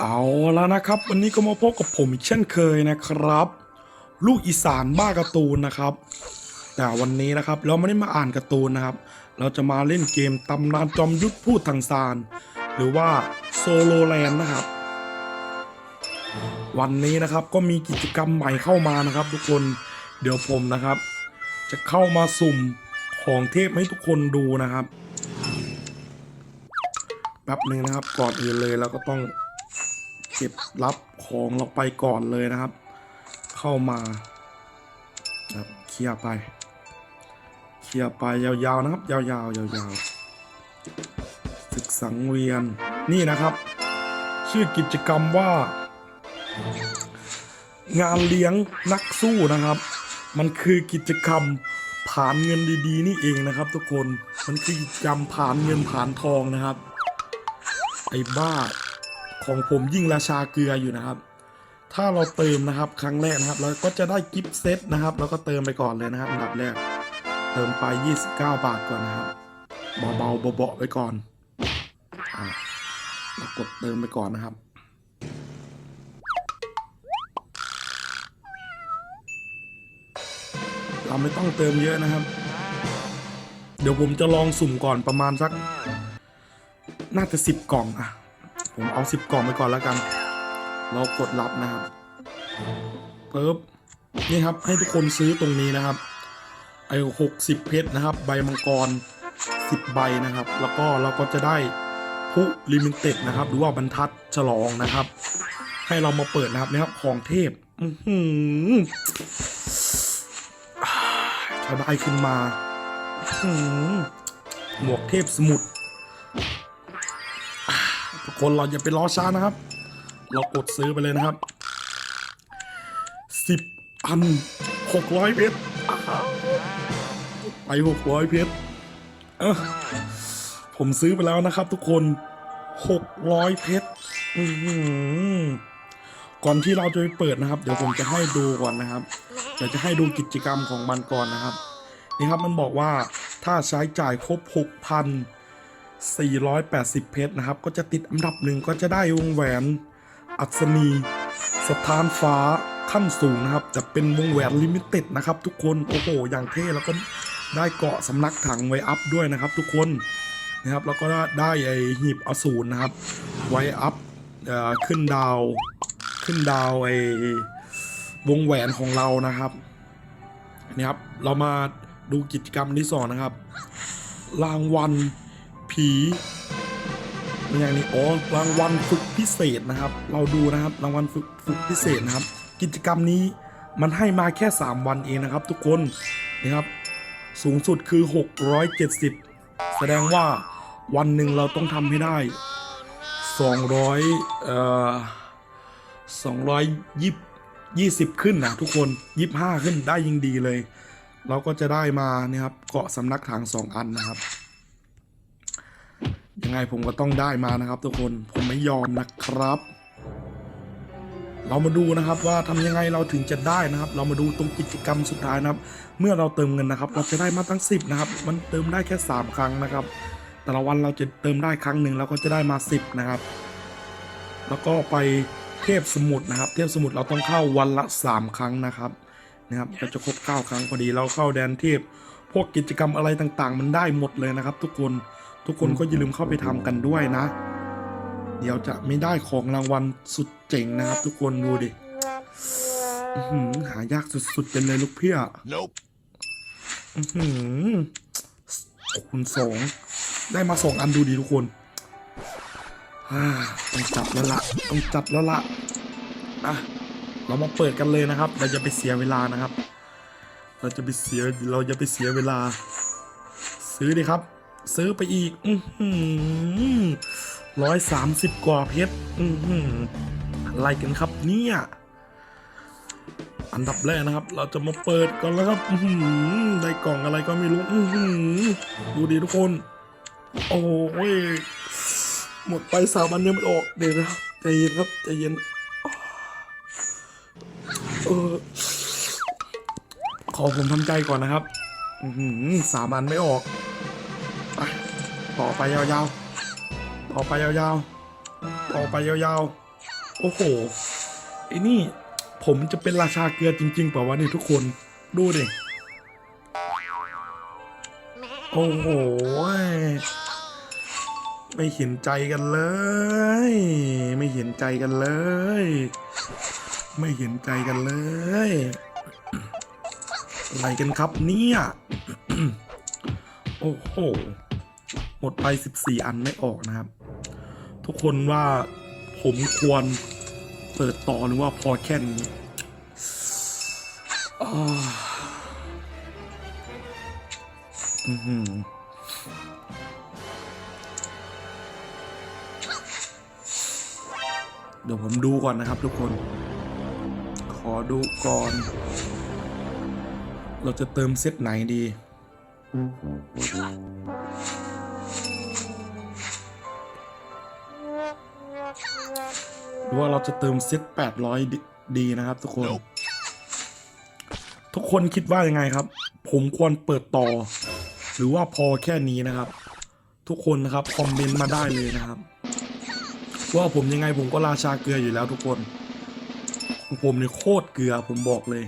เอาแล้วนะครับ วันนี้ก็มาพบกับผมอีกเช่นเคยนะครับ ลูกอีสานบ้าการ์ตูนนะครับ แต่วันนี้นะครับเราไม่ได้มาอ่านการ์ตูนนะครับ เราจะมาเล่นเกมตำนานจอมยุทธพูดทางซาน หรือว่าโซโลแลนด์นะครับ วันนี้นะครับก็มีกิจกรรมใหม่เข้ามานะครับ ทุกคนเดี๋ยวผมนะครับ จะเข้ามาสุ่มของเทพให้ทุกคนดูนะครับแป๊บหนึ่งนะครับก่อนอื่นเลยเราก็ต้อง เก็บรับของเราไปก่อนเลยนะครับ เข้ามาครับเคลียร์ไป เคลียร์ไปยาวๆนะครับ ยาวๆยาวๆศึกสังเวียนนี่นะครับ ชื่อกิจกรรมว่า งานเลี้ยงนักสู้นะครับ มันคือกิจกรรมผ่านเงินดีๆ นี่เองนะครับ ทุกคนมันคือกิจกรรมผ่านเงินผ่านทองนะครับ ไอ้บ้า ของผมยิ่งราชาเกลืออยู่นะครับ ถ้าเราเติมนะครับครั้งแรกนะครับ เราก็จะได้กิฟต์เซตนะครับ แล้วก็เติมไปก่อนเลยนะครับอันดับแรก เติมไป 29 บาทก่อนนะครับเบาๆเบาๆไปก่อนอะเรากดเติมไปก่อนนะครับเราไม่ต้องเติมเยอะนะครับ เดี๋ยวผมจะลองสุ่มก่อนประมาณสัก น่าจะสิบกล่องอะ ผมเอาสิบกล่องไปก่อนแล้วกัน เรากดรับนะครับปึ๊บนี่ครับให้ทุกคนซื้อตรงนี้นะครับ ไอ้หกสิบเพชรนะครับ ใบมังกรสิบใบนะครับ แล้วก็เราก็จะได้ผู้ลิมิเต็ดนะครับ หรือว่าบรรทัดฉลองนะครับ ให้เรามาเปิดนะครับนะครับของเทพอือหืออ่าถ้าได้ขึ้นมาหมวกเทพสมุทร คนเราอย่าไปรอช้านะครับ เรากดซื้อไปเลยนะครับสิบอันหกร้อยเพชรไปหกร้อยเพชรผมซื้อไปแล้วนะครับ ทุกคนหกร้อยเพชรก่อนที่เราจะไปเปิดนะครับ เดี๋ยวผมจะให้ดูก่อนนะครับเดี๋ยวจะให้ดูกิจกรรมของมันก่อนนะครับ นี่ครับมันบอกว่าถ้าใช้จ่ายครบหกพัน 480 เพชรนะครับ ก็จะติดอันดับหนึ่งก็จะได้วงแหวน อัศนี สถานฟ้าขั้นสูงนะครับ จะเป็นวงแหวนลิมิเต็ดนะครับ ทุกคน โอ้โห อย่างเท่แล้วก็ได้เกาะสำนักถังไว้อัพด้วยนะครับทุกคนนะครับ แล้วก็ได้ไอหีบอสูรนะครับ ไว้อัพขึ้นดาว ขึ้นดาวไอวงแหวนของเรานะครับนี่ครับ เรามาดูกิจกรรมที่สองนะครับ รางวัล ผีเป็นอย่างนี้อ๋อรางวัลฝึกพิเศษนะครับ เราดูนะครับรางวัลฝึกฝึกพิเศษนะครับ กิจกรรมนี้มันให้มาแค่ 3 วันเองนะครับ ทุกคนนะครับ สูงสุดคือ 670 แสดงว่าวันหนึ่งเราต้องทำให้ได้ 200เอ่อ220 20ขึ้นนะทุกคน 25 ขึ้นได้ยิ่งดีเลย เราก็จะได้มาเนี่ยครับเกาะสำนักถังสองอันนะครับ ยังไงผมก็ต้องได้มานะครับ ทุกคนผมไม่ยอมนะครับ เรามาดูนะครับว่าทำยังไงเราถึงจะได้นะครับ เรามาดูตรงกิจกรรมสุดท้ายนะครับ เมื่อเราเติมเงินนะครับ เราจะได้มาตั้ง 10 นะครับ มันเติมได้แค่ 3 ครั้งนะครับ แต่ละวันเราจะเติมได้ครั้งหนึ่งเราก็จะได้มา 10 นะครับ แล้วก็ไปเทพสมุทรนะครับ เทพสมุทรเราต้องเข้าวันละ 3 ครั้งนะครับนะครับเราจะครบ9ครั้งพอดีเราเข้าแดนเทพ พวกกิจกรรมอะไรต่างๆ มันได้หมดเลยนะครับ ทุกคน ทุกคนก็อย่าลืมเข้าไปทำกันด้วยนะ เดี๋ยวจะไม่ได้ของรางวัลสุดเจ๋งนะครับ ทุกคนดูดิอื้อหือหายากสุดๆเป็นเลยลูกเพี่ย Nope. อื้อหือคูณสองได้มาสองอันดูดีทุกคนอ่าต้องจับแล้วละต้องจับแล้วละอะเรามาเปิดกันเลยนะครับ เราจะไปเสียเวลานะครับ เราจะไปเสียเราจะไปเสียเวลา ซื้อดิครับ ซื้อไปอีกอืร้อยสามสิบกว่าเพชรอือหืออะไรกันครับเนี่ย อันดับแรกนะครับ เราจะมาเปิดก่อนแล้วครับได้กล่องอะไรก็ไม่รู้อืดูดีทุกคน โอ้ยหมดไปสามอันยังไม่ออก เดี๋ยวนะครับใจเย็นครับใจเย็นเออขอผมทำใจก่อนนะครับสามอันไม่ออก ต่อไปยาวๆ ต่อไปยาวๆ ต่อไปยาวๆ โอ้โห ไอ้นี่ ผมจะเป็นราชาเกลือจริงๆเปล่าวะนี่ทุกคน ดูดิ โอ้โห ไม่เห็นใจกันเลย ไม่เห็นใจกันเลย ไม่เห็นใจกันเลย อะไรกันครับเนี่ย โอ้โห หมดไป 14 อันไม่ออกนะครับ ทุกคนว่าผมควรเปิดต่อหรือว่าพอแค่นี้อ้าวอื้อหือเดี๋ยวผมดูก่อนนะครับ ทุกคน ขอดูก่อน เราจะเติมเซตไหนดี รือว่าเราจะเติมเซต800ดีดีนะครับ ทุกคน ทุกคนคิดว่ายังไงครับ ผมควรเปิดต่อ หรือว่าพอแค่นี้นะครับ ทุกคนนะครับคอมเมนต์มาได้เลยนะครับ ว่าผมยังไงผมก็ราชาเกลืออยู่แล้วทุกคนของผมเนี่ยโคตรเกลือผมบอกเลย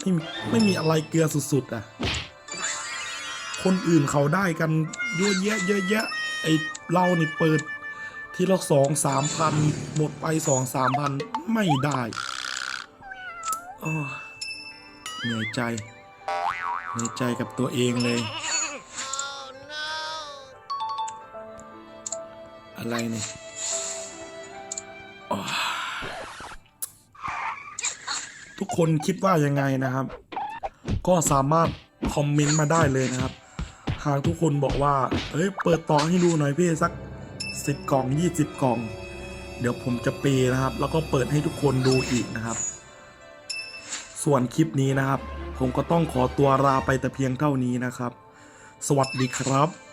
ไม่มีไม่มีอะไรเกลือสุดๆอะ คนอื่นเขาได้กันเยอะแยะเยอะแยะไอเรานี่เปิด ทีละสองสามพันหมดไปสองสามพันไม่ได้เหนื่อยใจเหนื่อยใจกับตัวเองเลย อะไรเนี่ยทุกคนคิดว่ายังไงนะครับ ก็สามารถคอมเมนต์มาได้เลยนะครับ หากทุกคนบอกว่าเอ้ย เปิดต่อให้ดูหน่อยพี่สัก สิบกล่องยี่สิบกล่อง เดี๋ยวผมจะเปย์นะครับ แล้วก็เปิดให้ทุกคนดูอีกนะครับ ส่วนคลิปนี้นะครับ ผมก็ต้องขอตัวลาไปแต่เพียงเท่านี้นะครับ สวัสดีครับ